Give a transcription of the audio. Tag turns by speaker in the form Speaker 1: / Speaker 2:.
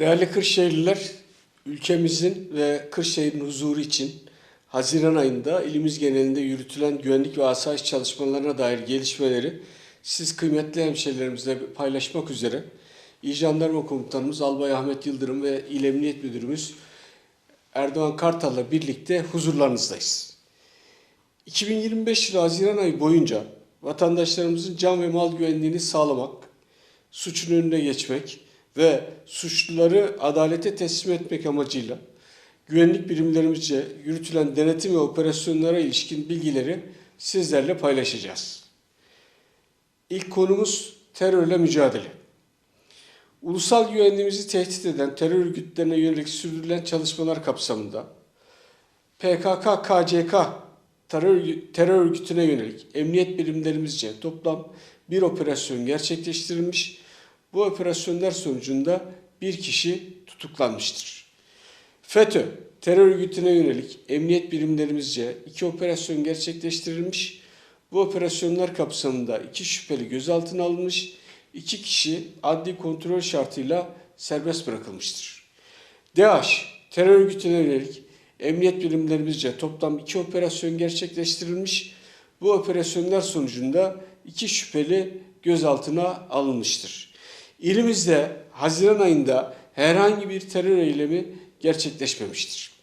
Speaker 1: Değerli Kırşehirliler, ülkemizin ve Kırşehir'in huzuru için Haziran ayında ilimiz genelinde yürütülen güvenlik ve asayiş çalışmalarına dair gelişmeleri siz kıymetli hemşehrilerimizle paylaşmak üzere İl Jandarma Komutanımız Albay Ahmet Yıldırım ve İl Emniyet Müdürümüz Erdoğan Kartal'la birlikte huzurlarınızdayız. 2025 yılı Haziran ayı boyunca vatandaşlarımızın can ve mal güvenliğini sağlamak, suçun önüne geçmek ve suçluları adalete teslim etmek amacıyla güvenlik birimlerimizce yürütülen denetim ve operasyonlara ilişkin bilgileri sizlerle paylaşacağız. İlk konumuz terörle mücadele. Ulusal güvenliğimizi tehdit eden terör örgütlerine yönelik sürdürülen çalışmalar kapsamında PKK-KCK terör, örgütüne yönelik emniyet birimlerimizce toplam bir operasyon gerçekleştirilmiş. Bu operasyonlar sonucunda bir kişi tutuklanmıştır. FETÖ terör örgütüne yönelik emniyet birimlerimizce iki operasyon gerçekleştirilmiş. Bu operasyonlar kapsamında iki şüpheli gözaltına alınmış, iki kişi adli kontrol şartıyla serbest bırakılmıştır. DAEŞ terör örgütüne yönelik emniyet birimlerimizce toplam iki operasyon gerçekleştirilmiş. Bu operasyonlar sonucunda iki şüpheli gözaltına alınmıştır. İlimizde Haziran ayında herhangi bir terör eylemi gerçekleşmemiştir.